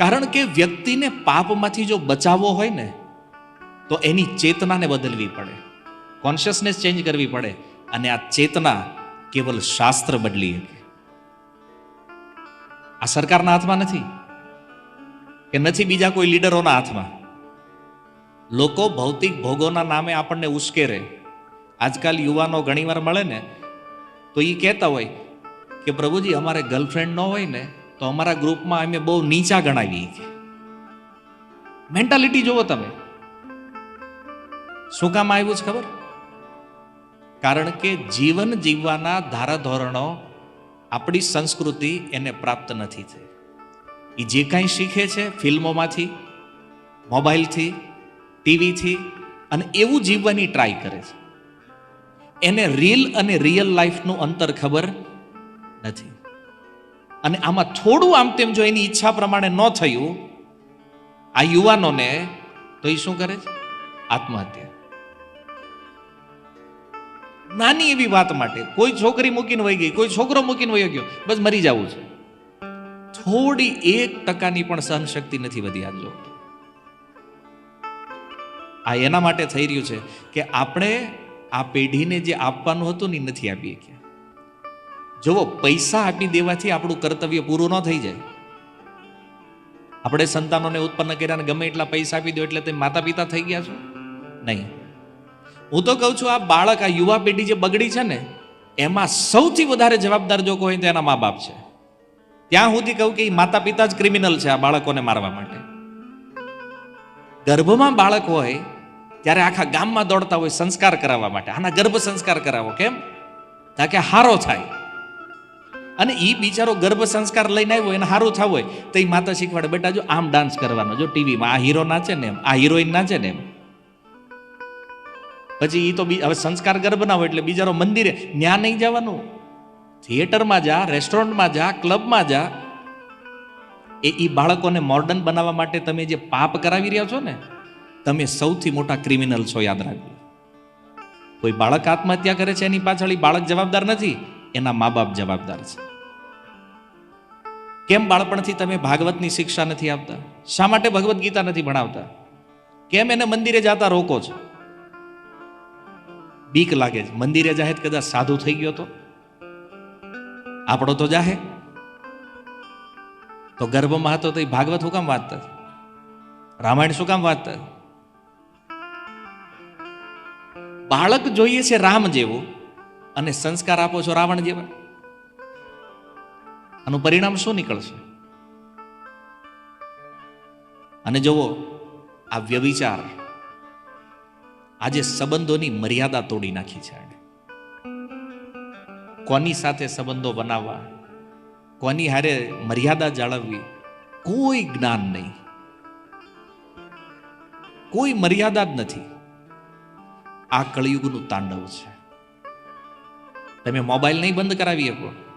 કારણ કે વ્યક્તિને પાપમાંથી જો બચાવવો હોય ને, તો એની ચેતનાને બદલવી પડે. કોન્શિયસનેસ ચેન્જ કરવી પડે અને આ ચેતના કેવલ શાસ્ત્ર બદલી શકે. આ સરકારના હાથમાં નથી? કે નથી બીજા કોઈ લીડરોના હાથમાં? લોકો ભૌતિક ભોગોના નામે આપણને ઉશ્કેરે. આજકાલ યુવાનો ઘણીવાર મળે ને, તો એ કહેતા હોય કે પ્રભુજી, અમારે ગર્લફ્રેન્ડ ન હોય ને તો અમારા ગ્રુપમાં અમે બહુ નીચા ગણાવી મેન્ટાલિટી જુઓ તમે. શું કામ આવ્યું છે ખબર? કારણ કે જીવન જીવવાના ધારાધોરણો આપણી સંસ્કૃતિ એને પ્રાપ્ત નથી થઈ. એ જે કાંઈ શીખે છે ફિલ્મોમાંથી, મોબાઈલથી, ટીવીથી અને એવું જીવવાની ટ્રાય કરે છે. એને રીલ અને રિયલ લાઈફનું અંતર ખબર નથી. અને આમાં થોડું આમ તેમ જો એની ઈચ્છા પ્રમાણે ન થયું, આ યુવાનોને તો એ શું કરે છે? આત્મહત્યા. નાની એવી વાત માટે, કોઈ છોકરી મૂકીને વહી ગઈ, કોઈ છોકરો મૂકીને વહી ગયો, બસ મરી જવું છે. થોડી એક ટકાની પણ સહનશક્તિ નથી વધી આજ આ એના માટે થઈ રહ્યું છે કે આપણે આ પેઢીને જે આપવાનું હતું ને નથી આપી શક્યા જુઓ, પૈસા આપી દેવાથી આપણું કર્તવ્ય પૂરું ન થઈ જાય. આપણે સંતાનોને ઉત્પન્ન કર્યા ગમે એટલા પૈસા આપી દો એટલે તે માતા પિતા થઈ ગયા છો? નહીં. હું તો કહું છું, આ બાળક, આ યુવા પેઢી જે બગડી છે ને, એમાં સૌથી વધારે જવાબદાર જો કોઈ તો એના મા બાપ છે. ત્યાં સુધી કહું કે માતા પિતા જ ક્રિમિનલ છે આ બાળકોને મારવા માટે. ગર્ભમાં બાળક હોય, ત્યારે આખા ગામમાં દોડતા હોય સંસ્કાર કરાવવા માટે. આના ગર્ભ સંસ્કાર કરાવો. કેમ? તાકે હારો થાય. અને એ બિચારો ગર્ભ સંસ્કાર લઈને આવ્યો, એને સારું થવું હોય, તો એ માતા શીખવાડે, બેટા, જો આમ ડાન્સ કરવાનો, જો ટીવીમાં આ હીરો નાચે ને એમ, આ હિરોઈન નાચે ને એમ. પછી એ તો હવે સંસ્કાર ગર્ભ ના હોય એટલે બિચારો મંદિરે, ન્યા નહીં જવાનું. થિયેટરમાં જા રેસ્ટોરન્ટમાં જા ક્લબમાં જા. એ એ બાળકોને મોર્ડન બનાવવા માટે તમે જે પાપ કરાવી રહ્યા છો ને, તમે સૌથી મોટા ક્રિમિનલ છો, યાદ રાખજો. કોઈ બાળક આત્મહત્યા કરે છે, એની પાછળ એ બાળક જવાબદાર નથી, એના મા બાપ જવાબદાર છે. કેમ બાળપણથી તમે ભાગવતની શિક્ષા નથી આપતા? શા માટે ભગવદ્ ગીતા નથી ભણાવતા? કેમ એને મંદિરે જતા રોકો છો? બીક લાગે છે. મંદિરે જાહે કદાચ સાધુ થઈ ગયો તો? આપણો તો જાહે. તો ગર્ભમાં હતો તો એ ભાગવત શું કામ વાંચતા રામાયણ શું કામ વાંચતા બાળક જોઈએ છે રામ જેવું અને સંસ્કાર આપો છો રાવણ જેવા? આનું પરિણામ શું નીકળશે? અને જુઓ, આ વ્યવિચાર આજે સંબંધોની મર્યાદા તોડી નાખી છે કોની સાથે સંબંધો બનાવવા, કોની હારે મર્યાદા જાળવવી, કોઈ જ્ઞાન નહીં. કોઈ મર્યાદા જ નથી. આ કળિયુગનું તાંડવ છે. તમે મોબાઈલ નહીં બંધ કરાવી શકો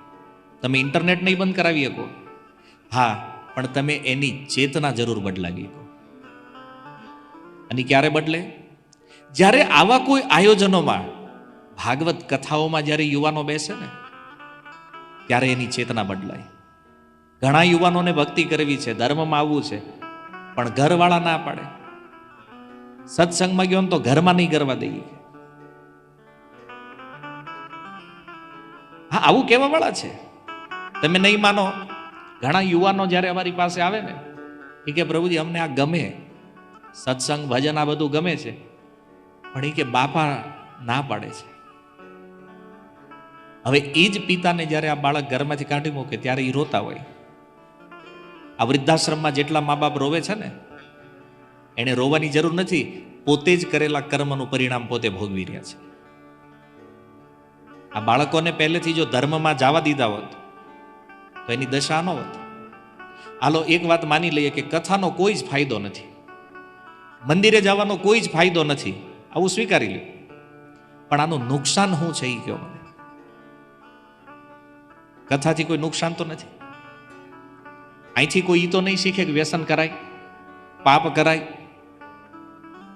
તમે ઇન્ટરનેટ નહીં બંધ કરાવી શકો. હા, પણ તમે એની ચેતના જરૂર બદલાવી શકો. અને ક્યારે બદલે? જ્યારે આવા કોઈ આયોજનોમાં ભાગવત કથાઓમાં જ્યારે યુવાનો બેસે ને, ત્યારે એની ચેતના બદલાય. ઘણા યુવાનોને ભક્તિ કરવી છે, ધર્મમાં આવવું છે, પણ ઘરવાળા ના પાડે. સત્સંગમાં ગયો તો ઘરમાં નહીં કરવા દઈએ. હા, આવું કહેવાવાળા છે. તમે નહીં માનો? ઘણા યુવાનો જ્યારે અમારી પાસે આવે ને, એ કે, પ્રભુજી, અમને આ ગમે. સત્સંગ, ભજન આ બધું ગમે છે. પણ એ કે, બાપા ના પાડે છે. હવે એ જ પિતાને જ્યારે આ બાળક ઘરમાંથી કાઢી મૂકે, ત્યારે એ રોતા હોય. આ વૃદ્ધાશ્રમમાં જેટલા મા બાપ રોવે છે ને, એને રોવાની જરૂર નથી. પોતે જ કરેલા કર્મનું પરિણામ પોતે ભોગવી રહ્યા છે. આ બાળકોને પહેલેથી જો ધર્મમાં જવા દીધા હોત તો એની દશા ન હોત હાલો, એક વાત માની લઈએ કે કથાનો કોઈ જ ફાયદો નથી. મંદિરે જવાનો કોઈ જ ફાયદો નથી. આવું સ્વીકારી લ્યો. પણ આનું નુકસાન શું છે એ કહો મને? કથાથી કોઈ નુકસાન તો નથી? અહીંથી કોઈ ઈ તો નહીં શીખે કે વ્યસન કરાય, પાપ કરાય?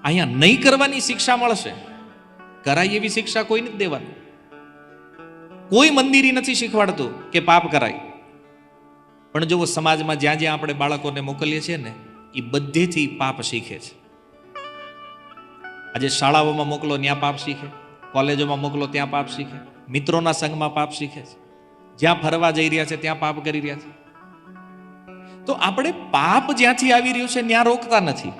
અહીંયા નહીં કરવાની શિક્ષા મળશે. કરાય એવી શિક્ષા કોઈ નથી દેવાની. કોઈ મંદિરી નથી શીખવાડતું કે પાપ કરાય. પણ જુઓ સમાજમાં જ્યાં જ્યાં આપણે બાળકોને મોકલીએ છીએ ને એ બધેથી પાપ શીખે છે. આજે શાળાઓમાં મોકલો, ત્યાં પાપ શીખે. કોલેજોમાં મોકલો, ત્યાં પાપ શીખે. મિત્રોના સંઘમાં પાપ શીખે છે. જ્યાં ફરવા જઈ રહ્યા છે, ત્યાં પાપ કરી રહ્યા છે. તો આપણે પાપ જ્યાંથી આવી રહ્યું છે, ત્યાં રોકતા નથી.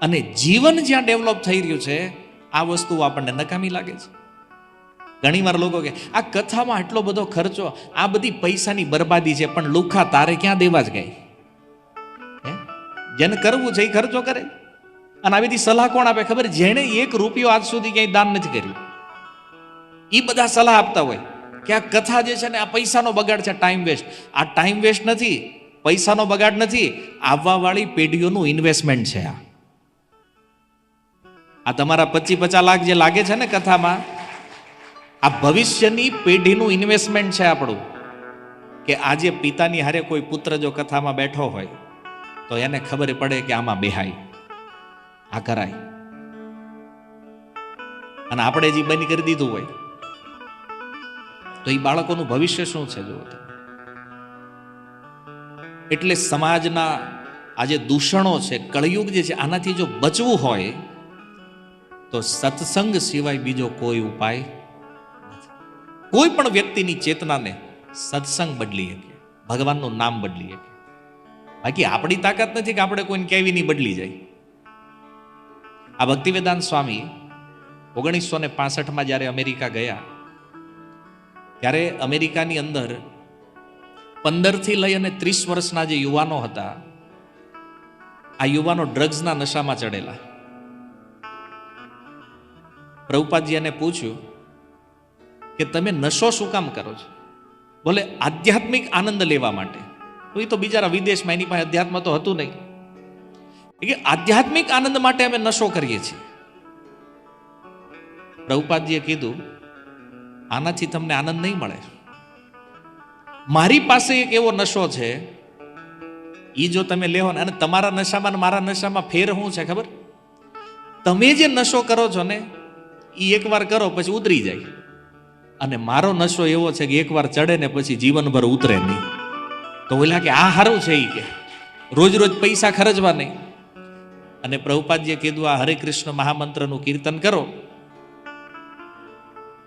અને જીવન જ્યાં ડેવલપ થઈ રહ્યું છે, આ વસ્તુ આપણને નકામી લાગે છે. ઘણીવાર લોકો કે, આ કથામાં આટલો બધો ખર્ચો, આ બધી પૈસાની બરબાદી છે, પણ લુખા તારે ક્યાં દેવા જ ગઈ? જેને કરવું છે એ ખર્ચો કરે. અને આ બધી સલાહ કોણ આપે? ખબર? જેણે એક રૂપિયો આજ સુધી ક્યાંય દાન નથી કર્યું. એ બધા સલાહ આપતા હોય કે આ કથા જે છે ને, આ પૈસાનો બગાડ છે ટાઈમ વેસ્ટ આ ટાઈમ વેસ્ટ નથી, પૈસાનો બગાડ નથી, આવવાવાળી પેઢીઓનું ઇન્વેસ્ટમેન્ટ છે આ. આ તમારા પચી પચાસ લાખ જે લાગે છે ને કથામાં આ ભવિષ્યની પેઢીનું ઇન્વેસ્ટમેન્ટ છે આપણું. કે આજે પિતાની હારે કોઈ પુત્ર જો કથામાં બેઠો હોય, તો એને ખબર પડે કે આમાં બેહાય આ કરાય. અને આપણે જે બંધ કરી દીધું હોય, તો એ બાળકોનું ભવિષ્ય શું છે જુઓ એટલે સમાજના આ જે દૂષણો છે, કળયુગ જે છે, આનાથી જો બચવું હોય, તો સત્સંગ સિવાય બીજો કોઈ ઉપાય કોઈ પણ વ્યક્તિની ચેતનાને સત્સંગ બદલી શકે, ભગવાનનું નામ બદલી શકે. બાકી આપણી તાકાત નથી કે આપણે કોઈને કેવી નહીં બદલી જાય. આ ભક્તિવેદાંત સ્વામી ઓગણીસો ને પાસઠમાં જ્યારે અમેરિકા ગયા, ત્યારે અમેરિકાની અંદર પંદરથી લઈ અને ત્રીસ વર્ષના જે યુવાનો હતા, આ યુવાનો ડ્રગ્સના નશામાં ચડેલા. પ્રભુપાદજી એને પૂછ્યું કે તમે નશો શું કામ કરો છો? બોલે આધ્યાત્મિક આનંદ લેવા માટે. એ તો બિચારા વિદેશમાં એની પાસે અધ્યાત્મ તો હતું નહીં. કે આધ્યાત્મિક આનંદ માટે અમે નશો કરીએ છીએ. પ્રભુપાદજીએ કીધું, આનાથી તમને આનંદ નહીં મળે. મારી પાસે એક એવો નશો છે એ જો તમે લેવો ને, અને તમારા નશામાં મારા નશામાં ફેર શું છે ખબર? તમે જે નશો કરો છો ને એ એકવાર કરો, પછી ઉતરી જાય. અને મારો નશો એવો છે કે એકવાર ચડે ને પછી જીવનભર ઉતરે નહીં. તો ઓલા કે, આ સારું છે એ કે. રોજ રોજ પૈસા ખર્ચવા નહીં. અને પ્રભુપાદજીએ કીધું, આ હરે કૃષ્ણ મહામંત્રનું કીર્તન કરો.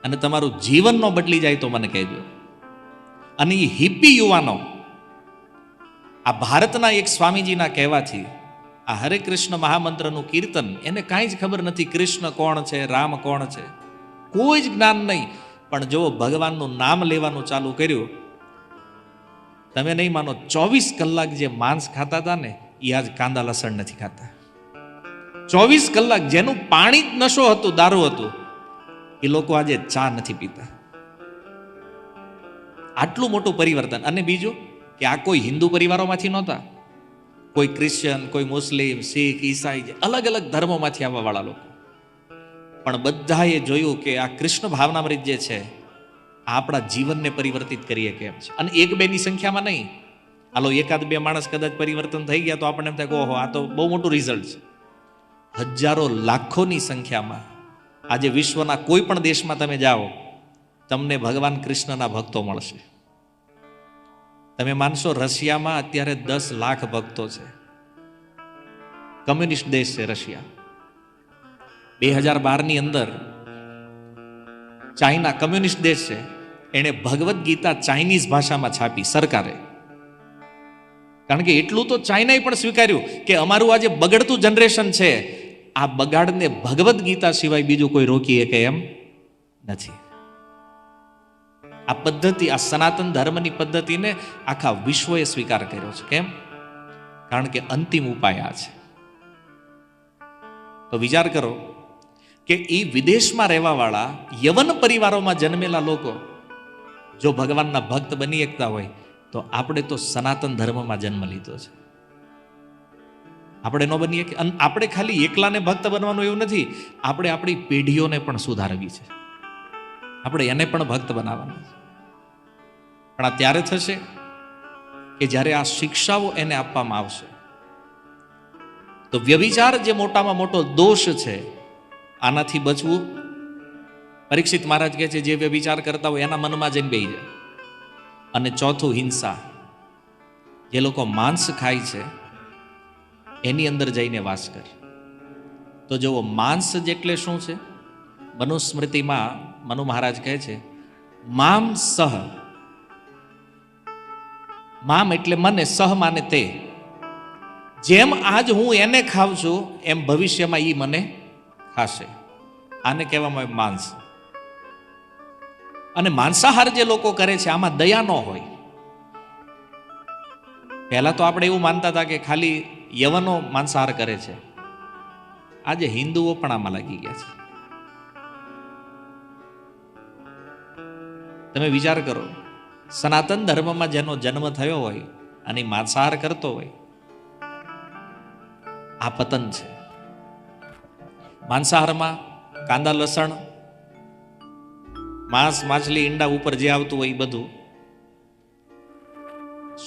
અને તમારું જીવન નો બદલી જાય તો મને કહેજો. અને એ હિપ્પી યુવાનો, આ ભારતના એક સ્વામીજીના કહેવાથી, આ હરે કૃષ્ણ મહામંત્રનું કીર્તન, એને કાંઈ જ ખબર નથી કૃષ્ણ કોણ છે, રામ કોણ છે. કોઈ જ જ્ઞાન નહીં. પણ જો ભગવાનનું નામ લેવાનું ચાલુ કર્યું, તમે નહીં માનો, ચોવીસ કલાક જે માંસ ખાતા હતા ને, એ આજ કાંદા લસણ નથી ખાતા. ચોવીસ કલાક જેનું પાણી જ નશો હતું, દારૂ હતું, એ લોકો આજે ચા નથી પીતા. આટલું મોટું પરિવર્તન. અને બીજું કે આ કોઈ હિન્દુ પરિવારોમાંથી નહોતા? કોઈ ક્રિશ્ચિયન કોઈ મુસ્લિમ, શીખ, ઈસાઈ અલગ અલગ ધર્મોમાંથી આવવાવાળા લોકો. પણ બધાએ જોયું કે આ કૃષ્ણ ભાવનામૃત જે છે, આપણા જીવનને પરિવર્તિત કરીએ કેમ છે? અને એક બેની સંખ્યામાં નહીં. હાલો, એકાદ બે માણસ કદાચ પરિવર્તન થઈ ગયા તો આપણને એમ થાય કે ઓહો, આ તો બહુ મોટું રિઝલ્ટ છે. હજારો લાખોની સંખ્યામાં આજે વિશ્વના કોઈ પણ દેશમાં તમે જાઓ, તમને ભગવાન કૃષ્ણના ભક્તો મળશે. તમે માનશો રશિયામાં અત્યારે દસ લાખ ભક્તો છે. કમ્યુનિસ્ટ દેશ છે રશિયા. બે હજાર બારની અંદર ચાઇના કમ્યુનિસ્ટ દેશ છે, એણે ભગવદ્ ગીતા ચાઇનીઝ ભાષામાં છાપી સરકારે. કારણ કે એટલું તો ચાઇનાએ પણ સ્વીકાર્યું કે અમારું આ જે બગડતું જનરેશન છે, આ બગાડને ભગવદ્ ગીતા સિવાય બીજું કોઈ રોકી શકે એમ નથી. આ પદ્ધતિ, આ સનાતન ધર્મની પદ્ધતિને આખા વિશ્વએ સ્વીકાર કર્યો છે, કેમ? કારણ કે અંતિમ ઉપાય આ છે. તો વિચાર કરો કે એ વિદેશમાં રહેવાવાળા યવન પરિવારોમાં જન્મેલા લોકો, જો ભગવાનના ભક્ત બની શકતા હોય, તો આપણે તો સનાતન ધર્મમાં જન્મ લીધો છે. આપણે ન બનીએ કે આપણે ખાલી એકલાને ભક્ત બનવાનું એવું નથી, આપણે આપણી પેઢીઓને પણ સુધારવી છે. આપણે એને પણ ભક્ત બનાવવાના છે. પણ આ ત્યારે થશે કે જ્યારે આ શિક્ષાઓ એને આપવામાં આવશે, તો વ્યભિચાર જે મોટામાં મોટો દોષ છે આનાથી બચવું? પરીક્ષિત મહારાજ કહે છે, જે વ્યભિચાર કરતા હોય એના મનમાં જઈને બેહી જાય અને ચોથું હિંસા. જે લોકો માંસ ખાય છે, એની અંદર જઈને વાસ કર. તો જુઓ, માંસ જેટલે શું છે? મનુસ્મૃતિમાં મનુ મહારાજ કહે છે, મામ સહ. મામ એટલે મને, સહ માને તે. જેમ આજ હું એને ખાઉં છું, એમ ભવિષ્યમાં એ મને ખાશે. આને કહેવામાં આવે માંસ. અને માંસાહાર જે લોકો કરે છે, આમાં દયા ન હોય. પહેલા તો આપણે એવું માનતા હતા કે ખાલી યવનો માંસાહાર કરે છે. આજે હિન્દુઓ પણ આમાં લાગી ગયા છે. તમે વિચાર કરો, સનાતન ધર્મમાં જેનો જન્મ થયો હોય અને માંસાહાર કરતો હોય, આ પતન છે. માંસાહારમાં કાંદા લસણ, માંસ, માછલી, ઈંડા ઉપર જે આવતું હોય એ બધું.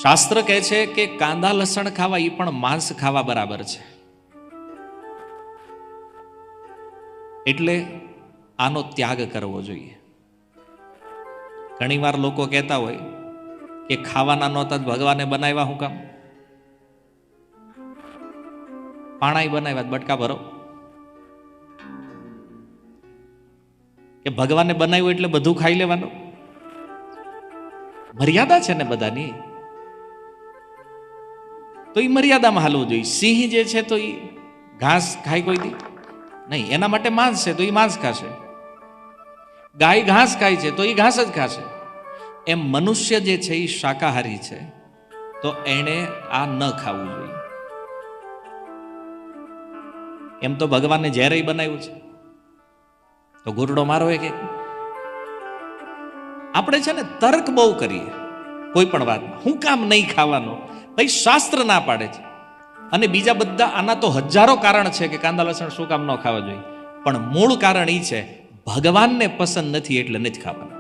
શાસ્ત્ર કહે છે કે કાંદા લસણ ખાવા એ પણ માંસ ખાવા બરાબર છે. એટલે આનો ત્યાગ કરવો જોઈએ. ઘણીવાર લોકો કહેતા હોય કે ખાવાના નહોતા ભગવાને બનાવ્યા હું કામ? પાણાઈ બનાવ્યા બટકા ભરો. કે ભગવાને બનાવ્યું એટલે બધું ખાઈ લેવાનું? મર્યાદા છે ને બધાની? તો એ મર્યાદામાં હાલવું જોઈએ. સિંહ જે છે તો એ ઘાસ ખાય કોઈ દી? નહીં, એના માટે માંસ છે તો એ માંસ ખાશે. ગાય ઘાસ ખાય છે તો એ ઘાસ જ ખાશે. એમ મનુષ્ય જે છે એ શાકાહારી છે, તો એણે આ ન ખાવું જોઈએ. એમ તો ભગવાને ઝેરે બનાવ્યું છે. તો ગુરડો મારો કે આપણે છે ને તર્ક બહુ કરીએ, કોઈ પણ વાતમાં. હું કામ નહીં ખાવાનું, ભાઈ શાસ્ત્ર ના પાડે છે. અને બીજા બધા આના તો હજારો કારણ છે કે કાંદા લસણ શું કામ ન ખાવા જોઈએ. પણ મૂળ કારણ એ છે, ભગવાનને પસંદ નથી એટલે નથી ખાવાનું.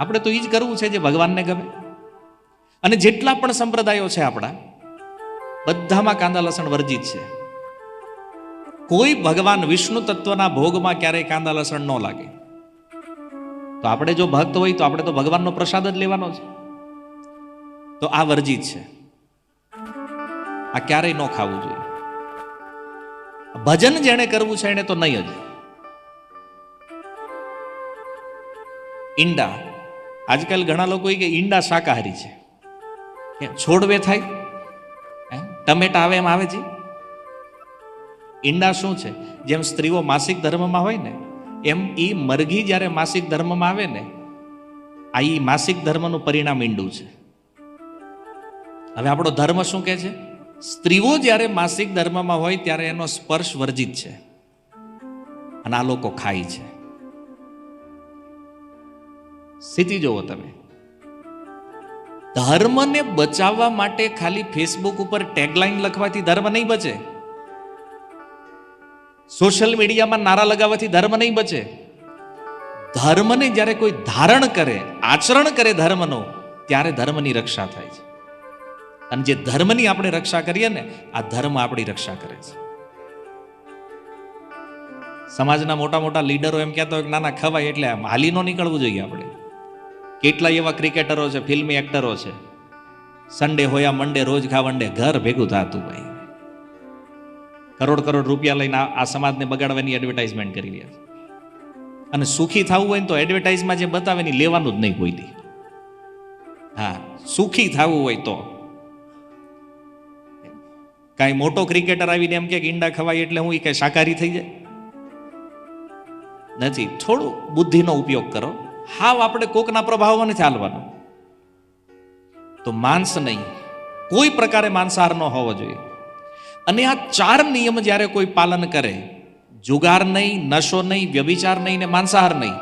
આપણે તો એ જ કરવું છે જે ભગવાનને ગમે. અને જેટલા પણ સંપ્રદાયો છે આપણા, બધામાં કાંદા લસણ વર્જિત છે. કોઈ ભગવાન વિષ્ણુ તત્વના ભોગમાં ક્યારેય કાંદા લસણ ન લાગે. તો આપણે જો ભક્ત હોય તો આપણે તો ભગવાનનો પ્રસાદ જ લેવાનો છે. તો આ વર્જિત છે. આ ક્યારેય ન ખાવું જોઈએ. ભજન જેણે કરવું છે એને તો નહીં જ. ઈંડા. આજકાલ ઘણા લોકો કે ઈંડા શાકાહારી છે. છોડ છોડવે થાય? ટમેટા આવે એમ આવે છે? ઈંડા શું છે? જેમ સ્ત્રીઓ માસિક ધર્મમાં હોય ને, એમ એ મરઘી જ્યારે માસિક ધર્મમાં આવે ને, આ એ માસિક ધર્મનું પરિણામ ઈંડું છે. હવે આપણો ધર્મ શું કહે છે? સ્ત્રીઓ જ્યારે માસિક ધર્મમાં હોય ત્યારે એનો સ્પર્શ વર્જિત છે. અને આ લોકો ખાય છે. સ્થિતિ જોવો તમે. ધર્મને બચાવવા માટે ખાલી ફેસબુક ઉપર ટેગલાઈન લખવાથી ધર્મ નહીં બચે. સોશિયલ મીડિયામાં નારા લગાવવાથી ધર્મ નહીં બચે. ધર્મને જ્યારે કોઈ ધારણ કરે, આચરણ કરે ધર્મનો, ત્યારે ધર્મની રક્ષા થાય છે. અને જે ધર્મની આપણે રક્ષા કરીએ ને, આ ધર્મ આપણી રક્ષા કરે છે. સમાજના મોટા મોટા લીડરો એમ કહેતા હોય કે, નાના, ખવાય એટલે હાલી નો નીકળવું જોઈએ આપણે. કેટલા એવા ક્રિકેટરો છે, ફિલ્મી એક્ટરો છે. સન્ડે હોયા મંડે રોજ ખા વંડે ઘર ભેગું થતું ભાઈ કરોડ કરોડ રૂપિયા લઈને આ સમાજને બગાડવાની એડવર્ટાઇઝમેન્ટ કરી રહ્યા છે. અને સુખી થવું હોય ને તો એડવર્ટાઇઝમાં જે બતાવે ને લેવાનું જ નહીં કોઈ દી. હા, સુખી થવું હોય તો. કાંઈ મોટો ક્રિકેટર આવીને એમ કે ઈંડા ખવાય એટલે હું એ કઈ શાકાહારી થઈ જાય? નથી, થોડું બુદ્ધિનો ઉપયોગ કરો. હાવ આપણે કોકના પ્રભાવમાં નથી હાલવાનો તો માંસ નહીં. કોઈ પ્રકારે માંસાહાર ન હોવો જોઈએ. અને આ ચાર નિયમ જ્યારે કોઈ પાલન કરે, જુગાર નહીં, નશો નહીં વ્યભિચાર નહીં ને માંસાહાર નહીં,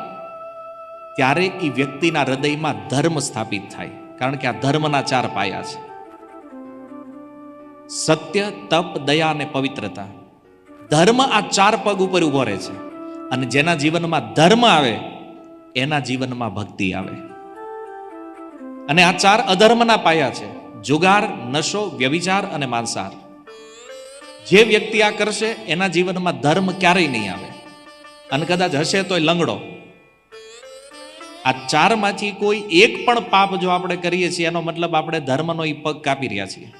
ત્યારે એ વ્યક્તિના હૃદયમાં ધર્મ સ્થાપિત થાય. કારણ કે આ ધર્મના ચાર પાયા છે. સત્ય, તપ, દયા અને પવિત્રતા. ધર્મ આ ચાર પગ ઉપર ઊભો રહે છે. અને જેના જીવનમાં ધર્મ આવે, એના જીવનમાં ભક્તિ આવે. અને આ ચાર અધર્મના પાયા છે. જુગાર, નશો વ્યભિચાર અને માંસાહાર. જે વ્યક્તિ આ કરશે, એના જીવનમાં ધર્મ ક્યારેય નહીં આવે. અને કદાચ હશે તોય લંગડો. આ ચારમાંથી કોઈ એક પણ પાપ જો આપણે કરીએ છીએ, એનો મતલબ આપણે ધર્મનો એ પગ કાપી રહ્યા છીએ.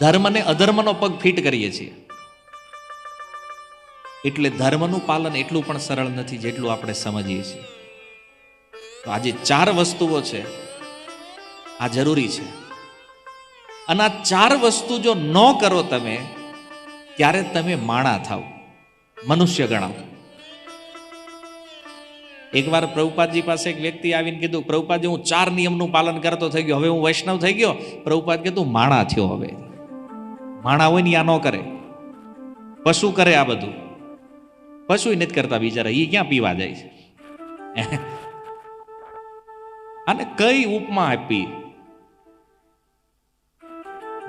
ધર્મને અધર્મનો પગ ફિટ કરીએ છીએ. એટલે ધર્મનું પાલન એટલું પણ સરળ નથી જેટલું આપણે સમજીએ છીએ. તો આજે ચાર વસ્તુઓ છે. આ જરૂરી છે. અને આ ચાર વસ્તુ જો ન કરો તમે, ત્યારે તમે માણા થાવ. મનુષ્ય ગણાવ. એકવાર પ્રભુપાદજી પાસે એક વ્યક્તિ આવીને કીધું, પ્રભુપાદજી, હું ચાર નિયમનું પાલન કરતો થઈ ગયો, હવે હું વૈષ્ણવ થઈ ગયો. પ્રભુપાદ કે, તું માણા થયો હવે. માણા હોય ને આ ન કરે. પશુ કરે આ બધું. પશુ નથી કરતા બિચારા એ ક્યાં પીવા જાય છે? અને કઈ ઉપમા આપી?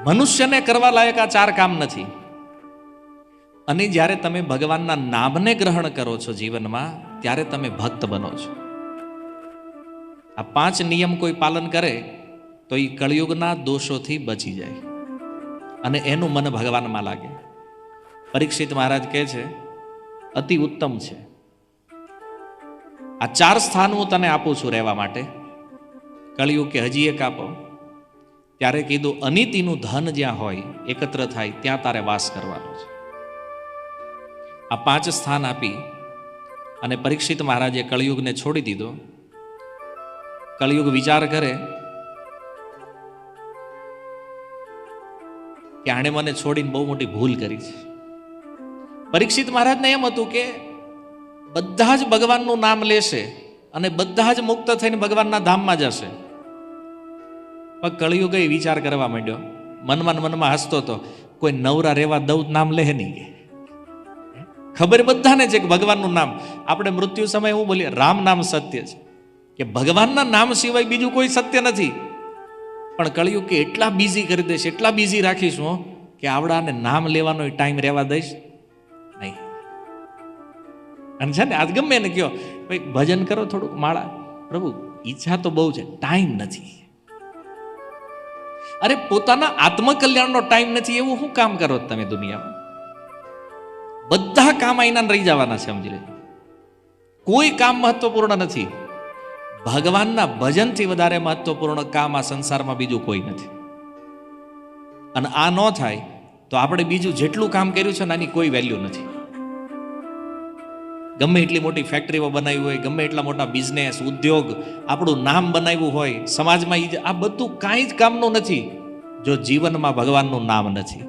મનુષ્યને કરવા લાયક આ ચાર કામ નથી. અને જ્યારે તમે ભગવાનના નામને ગ્રહણ કરો છો જીવનમાં, ત્યારે તમે ભક્ત બનો છો. આ પાંચ નિયમ કોઈ પાલન કરે, તો એ કળિયુગના દોષોથી બચી જાય. અને એનું મન ભગવાનમાં લાગે. પરીક્ષિત મહારાજ કહે છે, અતિ ઉત્તમ છે. આ ચાર સ્થાન હું તને આપું છું રહેવા માટે. કળિયુગ કે હજી એક આપો. ત્યારે કીધું, અનિતિનું ધન જ્યાં હોય, એકત્ર થાય, ત્યાં તારે વાસ કરવાનો છે. આ પાંચ સ્થાન આપી અને પરીક્ષિત મહારાજે કળિયુગને છોડી દીધો. કળિયુગ વિચાર કરે કે આણે મને છોડીને બહુ મોટી ભૂલ કરી છે. પરીક્ષિત મહારાજને એમ હતું કે બધા જ ભગવાનનું નામ લેશે અને બધા જ મુક્ત થઈને ભગવાનના ધામમાં જશે. પણ કળિયું એ વિચાર કરવા માંડ્યો. મનમાં મનમાં હસતો હતો કોઈ નવરા રહેવા દઉં નામ લે નહીં. ખબર બધાને છે કે ભગવાનનું નામ. આપણે મૃત્યુ સમયે હું બોલીએ, રામ નામ સત્ય છે. કે ભગવાનના નામ સિવાય બીજું કોઈ સત્ય નથી. પણ કળિયુગ કે એટલા બિઝી કરી દઈશ, એટલા બિઝી રાખીશું કે આવડાને નામ લેવાનો ટાઈમ રહેવા દઈશ નહીં. અને છે ને, આજ ગમે એને કયો, ભાઈ, ભજન કરો થોડુંક માળા. પ્રભુ, ઈચ્છા તો બહુ છે ટાઈમ નથી. અરે, પોતાના આત્મકલ્યાણનો ટાઈમ નથી, એવું શું કામ કરો તમે દુનિયામાં? બધા કામ અહીંના રહી જવાના છે, સમજી લેજો. કોઈ કામ મહત્વપૂર્ણ નથી. ભગવાનના ભજનથી વધારે મહત્વપૂર્ણ કામ આ સંસારમાં બીજું કોઈ નથી. અને આ ન થાય તો આપણે બીજું જેટલું કામ કર્યું છે ને આની કોઈ વેલ્યુ નથી. ગમે એટલી મોટી ફેક્ટરીઓ બનાવી હોય, ગમે એટલા મોટા બિઝનેસ ઉદ્યોગ, આપણું નામ બનાવ્યું હોય, સમાજમાં ઈજ આ બધું કાંઈ જ કામનું નથી, જો જીવનમાં ભગવાનનું નામ નથી.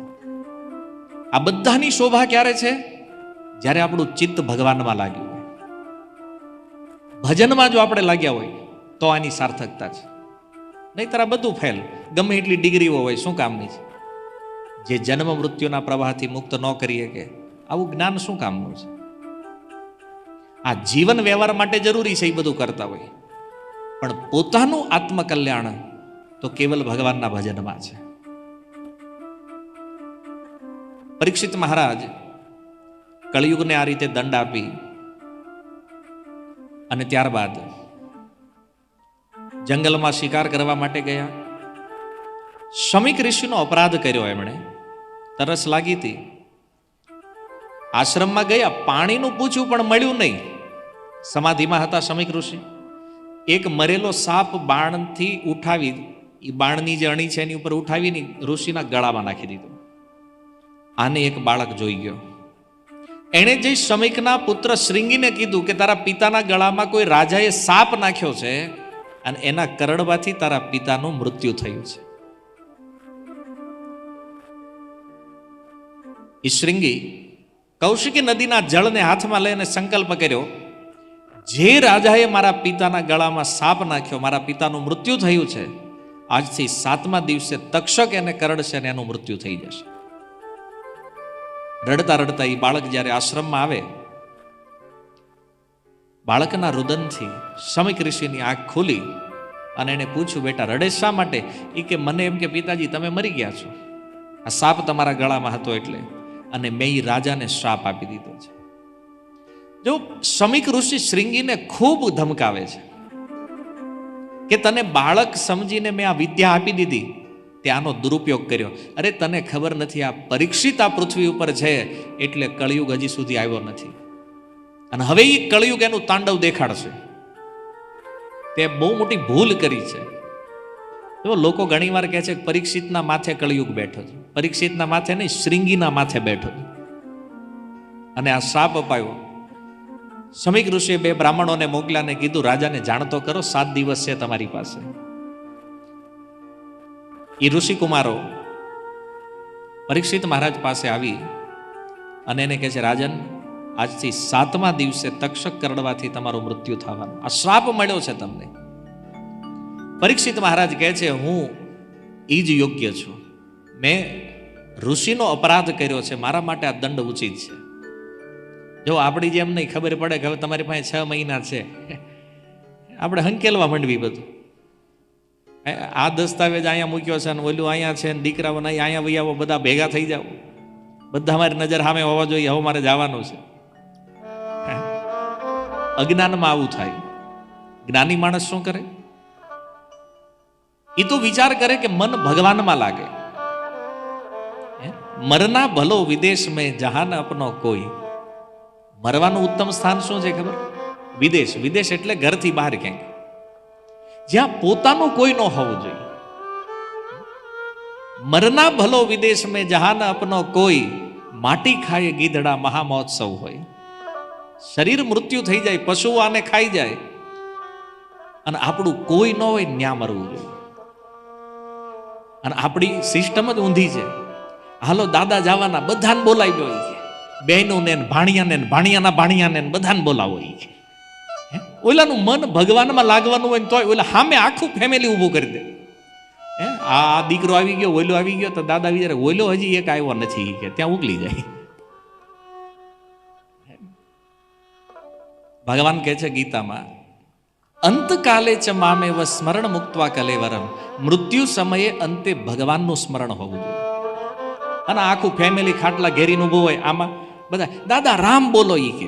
આ બધાની શોભા ક્યારે છે? જ્યારે આપણું ચિત્ત ભગવાનમાં લાગ્યું હોય. ભજનમાં જો આપણે લાગ્યા હોય, તો આની સાર્થકતા છે. નહીતર આ બધું ફેલ ગમે એટલી ડિગ્રીઓ હોય, શું કામની છે? જે જન્મ મૃત્યુના પ્રવાહથી મુક્ત ન કરીએ કે, આવું જ્ઞાન શું કામનું છે? આ જીવન વ્યવહાર માટે જરૂરી છે એ બધું કરતા હોય. પણ પોતાનું આત્મકલ્યાણ તો કેવલ ભગવાનના ભજનમાં છે. પરીક્ષિત મહારાજ કળિયુગને આ રીતે દંડ આપી અને ત્યારબાદ જંગલમાં શિકાર કરવા માટે ગયા. શમિક ઋષિનો અપરાધ કર્યો એમણે. તરસ લાગી હતી. આશ્રમમાં ગયા, પાણીનું પૂછ્યું પણ મળ્યું નહીં. સમાધિમાં હતા શમિક ઋષિ. એક મરેલો સાપ બાણથી ઉઠાવી એ બાણની જે અણી છે એની ઉપર ઉઠાવીને ઋષિના ગળામાં નાખી દીધું. આને એક બાળક જોઈ ગયો. એણે જે શમિકના પુત્ર શ્રીંગીને કીધું કે તારા પિતાના ગળામાં કોઈ રાજાએ સાપ નાખ્યો છે અને એના કરડવાથી તારા પિતાનું મૃત્યુ થયું છે. એ શ્રીંગી કૌશિકી નદીના જળને હાથમાં લઈને સંકલ્પ કર્યો, જે રાજાએ મારા પિતાના ગળામાં સાપ નાખ્યો, મારા પિતાનું મૃત્યુ થયું છે, આજથી સાતમા દિવસે તક્ષક એને કરડશે અને એનું મૃત્યુ થઈ જશે. રડતા રડતા એ બાળક જ્યારે આશ્રમમાં આવે, બાળકના રુદનથી શમિક ઋષિની આંખ ખુલી અને એને પૂછ્યું, બેટા, રડે શા માટે? એ કે, મને એમ કે, પિતાજી, તમે મરી ગયા છો. આ સાપ તમારા ગળામાં હતો એટલે અને મેં એ રાજાને શ્રાપ આપી દીધો છે. જો શમિક ઋષિ શ્રીંગીને ખૂબ ધમકાવે છે કે તને બાળક સમજીને મેં આ વિદ્યા આપી દીધી, ત્યાંનો દુરુપયોગ કર્યો. અરે તને ખબર નથી આ પરીક્ષિત આ પૃથ્વી ઉપર છે એટલે કળિયુગ હજી સુધી આવ્યો નથી. અને હવે એ કળિયુગ એનું તાંડવ દેખાડશે. તે બહુ મોટી ભૂલ કરી છે. જો લોકો ઘણીવાર કહે છે પરીક્ષિતના માથે કળિયુગ બેઠો છે. પરીક્ષિતના માથે નહીં, શ્રીંગીના માથે બેઠો. અને આ શ્રાપ અપાયો. સમીક ઋષિએ બે બ્રાહ્મણોને મોકલ્યા ને કીધું, રાજાને જાણતો કરો, સાત દિવસ છે તમારી પાસે. એ ઋષિકુમારો પરીક્ષિત મહારાજ પાસે આવી અને એને કહે છે, રાજન, આજથી સાતમા દિવસે તક્ષક કરડવાથી તમારું મૃત્યુ થવાનું. આ શ્રાપ મળ્યો છે તમને. પરીક્ષિત મહારાજ કહે છે, હું એ જ યોગ્ય છું. મેં ઋષિનો અપરાધ કર્યો છે, મારા માટે આ દંડ ઉચિત છે. જો આપણી જેમ નહીં, ખબર પડે કે હવે તમારી પાસે છ મહિના છે. આપણે હંકેલવા માંડવી બધું. આ દસ્તાવેજ અહીંયા મૂક્યો છે અને ઓલું અહીંયા છે ને દીકરાઓ નહીં, અહીંયા વહી આવો બધા ભેગા થઈ જાઓ. બધા મારી નજર સામે હોવા જોઈએ, હવે મારે જવાનું છે. અજ્ઞાનમાં આવું થાય. જ્ઞાની માણસ શું કરે? એ તો વિચાર કરે કે મન ભગવાનમાં લાગે. મરના ભલો વિદેશ મેં જહાન અપનો કોઈ. મરવાનું ઉત્તમ સ્થાન શું છે ખબર? વિદેશ. વિદેશ એટલે ઘરથી બહાર ક્યાંક. જ્યાં પોતાનું કોઈ ન હોવું જોઈએ. મરના ભલો વિદેશ મેં જહાન અપનો કોઈ માટી ખાય ગીધડા મહામહોત્સવ હોય. શરીર મૃત્યુ થઈ જાય, પશુ આને ખાઈ જાય. અને આપણું કોઈ ન હોય ન્યા મરવું જોઈએ. અને આપણી સિસ્ટમ જ ઊંધી છે. હાલો, દાદા જવાના, બધાને બોલાવ્યો એ બહેનોને ભાણિયાને ભાણિયાના ભાણિયાને બધાને બોલાવો એ ઓલાનું મન ભગવાનમાં લાગવાનું હોય ને તોય ઓલા સામે આખું ફેમિલી ઊભું કરી દે. હે? આ દીકરો આવી ગયો ઓલો આવી ગયો, તો દાદા વિચારે ઓલો હજી એક આવ્યો નથી કે ત્યાં ઉગલી જાય. ભગવાન કહે છે ગીતામાં, અંતકાલે ચ મામે વ સ્મરણ મુક્તવા કલેવરમ, મૃત્યુ સમયે અંતે ભગવાનનું સ્મરણ હોવું જોઈએ. અને આખું ફેમિલી ખાટલા ઘેરીને ઊભું હોય આમાં. બધા, દાદા, રામ બોલો ઈ કે.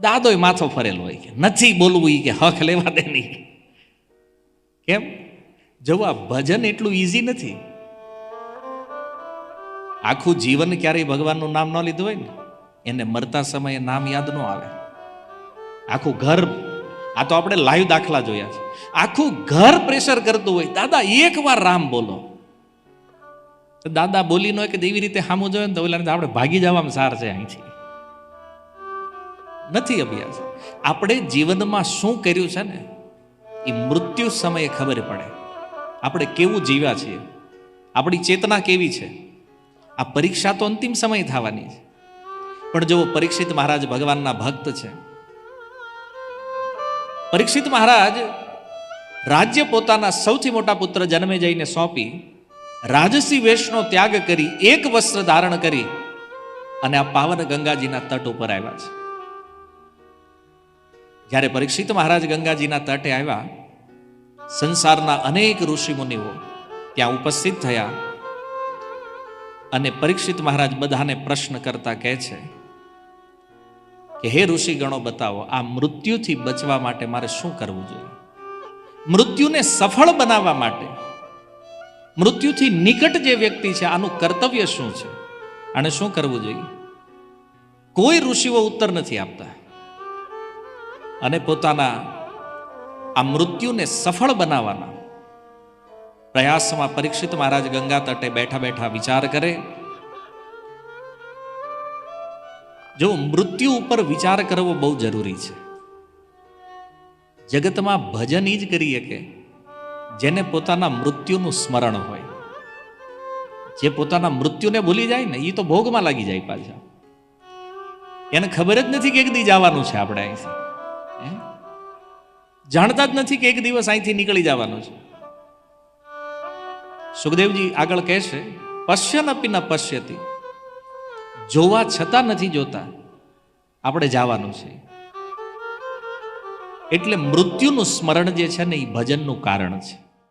દાદોય માથો ફરેલો હોય કે. નથી બોલવું ઈ કે, હક લેવા દે નહીં કેમ? જવા ભજન એટલું ઈઝી નથી. આખું જીવન ક્યારેય ભગવાનનું નામ ન લીધું હોય ને, એને મરતા સમયે નામ યાદ ન આવે. આખું ઘર, આ તો આપણે લાઈવ દાખલા જોયા છે. આખું ઘર પ્રેશર કરતું હોય. દાદા, એક વાર રામ બોલો. દાદા બોલી નો કે એવી રીતે સામું જોઈએ ને તો ઓલા આપણે ભાગી જવામાં સાર છે અહીંથી. નથી અભ્યાસ. આપણે જીવનમાં શું કર્યું છે ને, એ મૃત્યુ સમયે ખબર પડે. આપણે કેવું જીવ્યા છીએ? આપણી ચેતના કેવી છે? આ પરીક્ષા તો અંતિમ સમય થવાની છે. પણ જો પરીક્ષિત મહારાજ ભગવાનના ભક્ત છે. પરીક્ષિત મહારાજ રાજ્ય પોતાના સૌથી મોટા પુત્ર જન્મે જઈને સોંપી રાજસી વેશનો ત્યાગ કરી એક વસ્ત્ર ધારણ કરી અને આ પાવન ગંગાજીના તટ ઉપર આવ્યા છે. જ્યારે પરીક્ષિત મહારાજ ગંગાજીના તટે આવ્યા, સંસારના અનેક ઋષિ મુનિઓ ત્યાં ઉપસ્થિત થયા અને પરીક્ષિત મહારાજ બધાને પ્રશ્ન કરતા કહે છે કે, હે ઋષિ ગણો બતાવો, આ મૃત્યુથી બચવા માટે મારે શું કરવું જોઈએ? મૃત્યુને સફળ બનાવવા માટે મૃત્યુથી નિકટ જે વ્યક્તિ છે, આનું કર્તવ્ય શું છે? આને શું કરવું જોઈએ? કોઈ ઋષિઓ ઉત્તર નથી આપતા. અને પોતાના આ મૃત્યુને સફળ બનાવવાના પ્રયાસમાં પરીક્ષિત મહારાજ ગંગા તટે બેઠા બેઠા વિચાર કરે. જો મૃત્યુ ઉપર વિચાર કરવો બહુ જરૂરી છે. જગતમાં ભજન જ કરીએ કે જેને પોતાના મૃત્યુનું સ્મરણ હોય. જે પોતાના મૃત્યુને ભૂલી જાય ને એ તો ભોગમાં લાગી જાય પાછા. એને ખબર જ નથી કે એક દી જવાનું છે આપણે અહીંથી. જાણતા જ નથી કે એક દિવસ અહીંથી નીકળી જવાનું છે. સુખદેવજી આગળ કહેશે પશ્યન અપી ન પશ્યતી. જોવા છતાં નથી જોતા. આપણે જવાનું છે. એટલે મૃત્યુનું સ્મરણ જે છે ને એ ભજનનું કારણ છે.